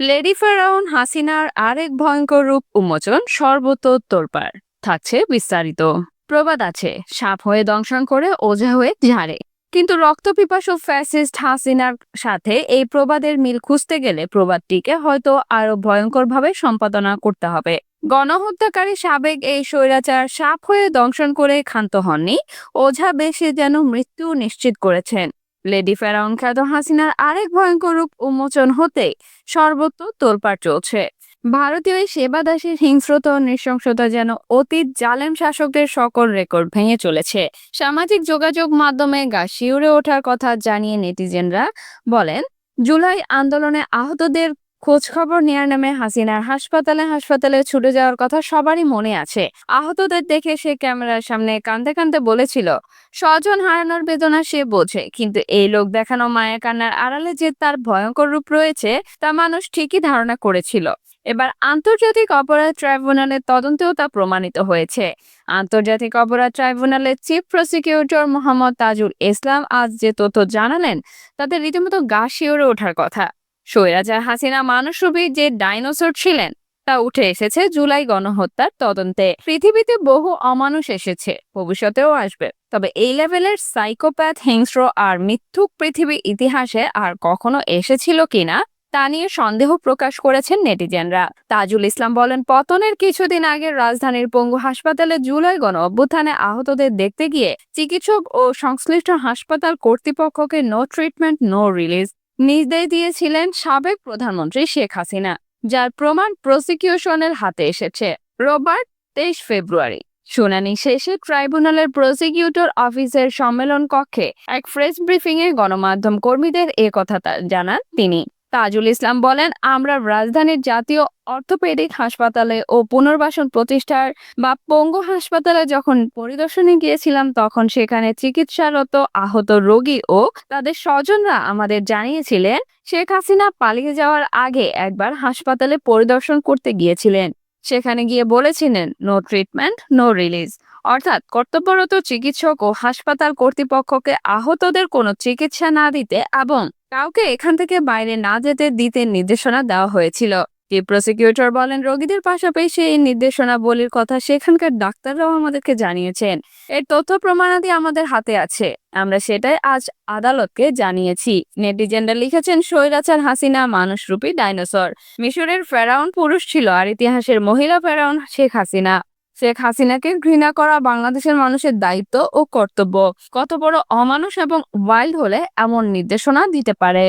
Lady ফেরাউন হাসিনার আরেক ভয়ঙ্কর রূপ উন্মোচন সর্বত তোরপার থাকছে বিস্তারিত। প্রবাদ আছে, সাপ হয়ে দংশন করে ওঝা হয়ে ঝাড়ে। কিন্তু রক্তপিপাসু ফ্যাসিস্ট হাসিনার সাথে এই প্রবাদের মিল খুঁজতে গেলে প্রবাদটিকে হয়তো আরও ভয়ঙ্করভাবে সম্পাদনা করতে হবে। গণহত্যাকারী সাবেক এই স্বৈরাচার সাপ হয়ে দংশন করে ক্ষান্ত হননি, ওঝা বেশি যেন মৃত্যু নিশ্চিত করেছেন। লেডি ফেরাউন খ্যাত হাসিনার আরেক ভয়ঙ্কর রূপ উন্মোচন হতে সর্বত্র তোলপাড় চলছে। ভারতীয় এই সেবা দাসের হিংস্রত নৃশংসতা যেন অতীত জালেম শাসকদের সকল রেকর্ড ভেঙে চলেছে। সামাজিক যোগাযোগ মাধ্যমে গা শিউরে ওঠার কথা জানিয়ে নেটিজেনরা বলেন, জুলাই আন্দোলনে আহতদের খোঁজ খবর নেয়ার নামে হাসিনার হাসপাতালে হাসপাতালে ছুটে যাওয়ার কথা সবারই মনে আছে। আহতদের দেখে সে ক্যামেরার সামনে কান্দে কান্দে বলেছিল, স্বজন হারানোর বেদনা সে বোঝে, কিন্তু এই লোক দেখানো মায়া কান্নার আড়ালে যে তার ভয়ঙ্কর রূপ রয়েছে, তা মানুষ ঠিকই ধারণা করেছিল। এবার আন্তর্জাতিক অপরাধ ট্রাইব্যুনালের তদন্তেও তা প্রমাণিত হয়েছে। আন্তর্জাতিক অপরাধ ট্রাইব্যুনালের চিফ প্রসিকিউটর মোহাম্মদ তাজুল ইসলাম আজ যে তথ্য জানালেন, তাতে রীতিমতো গা শিওরে ওঠার কথা। স্বৈরাচার হাসিনা মানুষরূপী যে ডাইনোসর ছিলেন, তা উঠে এসেছে জুলাই গণহত্যার তদন্তে। পৃথিবীতে বহু অমানুষ এসেছে, ভবিষ্যতেও আসবে। তবে এই লেভেলের সাইকোপ্যাথ হিংস্র আর মিথ্যুক পৃথিবী ইতিহাসে আর কখনো এসেছিল কিনা, তা নিয়ে সন্দেহ প্রকাশ করেছেন নেটিজেনরা। তাজুল ইসলাম বলেন, পতনের কিছুদিন আগে রাজধানীর পঙ্গু হাসপাতালে জুলাই গণ অভ্যুত্থানে আহতদের দেখতে গিয়ে চিকিৎসক ও সংশ্লিষ্ট হাসপাতাল কর্তৃপক্ষকে নো ট্রিটমেন্ট নো রিলিজ নির্দেশ দিয়েছিলেন সাবেক প্রধানমন্ত্রী শেখ হাসিনা, যার প্রমাণ প্রসিকিউশনের হাতে এসেছে রোববার তেইশ ফেব্রুয়ারি। শুনানি শেষে ট্রাইব্যুনালের প্রসিকিউটর অফিসের সম্মেলন কক্ষে এক প্রেস ব্রিফিংয়ে গণমাধ্যম কর্মীদের একথা জানান তিনি। তাজুল ইসলাম বলেন, আমরা রাজধানীর জাতীয় অর্থোপেডিক হাসপাতালে ও পুনর্বাসন প্রতিষ্ঠার বা পঙ্গু হাসপাতালে যখন পরিদর্শনে গিয়েছিলাম, তখন সেখানে চিকিৎসারত আহত রোগী ও তাদের স্বজনরা আমাদের জানিয়েছিলেন, শেখ হাসিনা পালিয়ে যাওয়ার আগে একবার হাসপাতালে পরিদর্শন করতে গিয়েছিলেন। সেখানে গিয়ে বলেছিলেন, নো ট্রিটমেন্ট, নো রিলিজ। অর্থাৎ কর্তব্যরত চিকিৎসক ও হাসপাতাল কর্তৃপক্ষকে আহতদের কোনো চিকিৎসা না দিতে এবং কাউকে এখান থেকে বাইরে না যেতে দিতে নির্দেশনা দেওয়া হয়েছিল। চিফ প্রসিকিউটর বলেন, রোগীদের পাশাপাশি এই নির্দেশনা বলির কথা সেখানকার ডাক্তাররাও আমাদেরকে জানিয়েছেন। এর তথ্য প্রমাণাদি আমাদের হাতে আছে। আমরা সেটাই আজ আদালতকে জানিয়েছি। নেটিজেনরা লিখেছেন, স্বৈরাচার হাসিনা মানুষরূপী ডাইনোসর। মিশরের ফেরাউন পুরুষ ছিল আর ইতিহাসের মহিলা ফেরাউন শেখ হাসিনা। শেখ হাসিনাকে ঘৃণা করা বাংলাদেশের মানুষের দায়িত্ব ও কর্তব্য। কত বড় অমানুষ এবং ওয়াইল্ড হলে এমন নির্দেশনা দিতে পারে।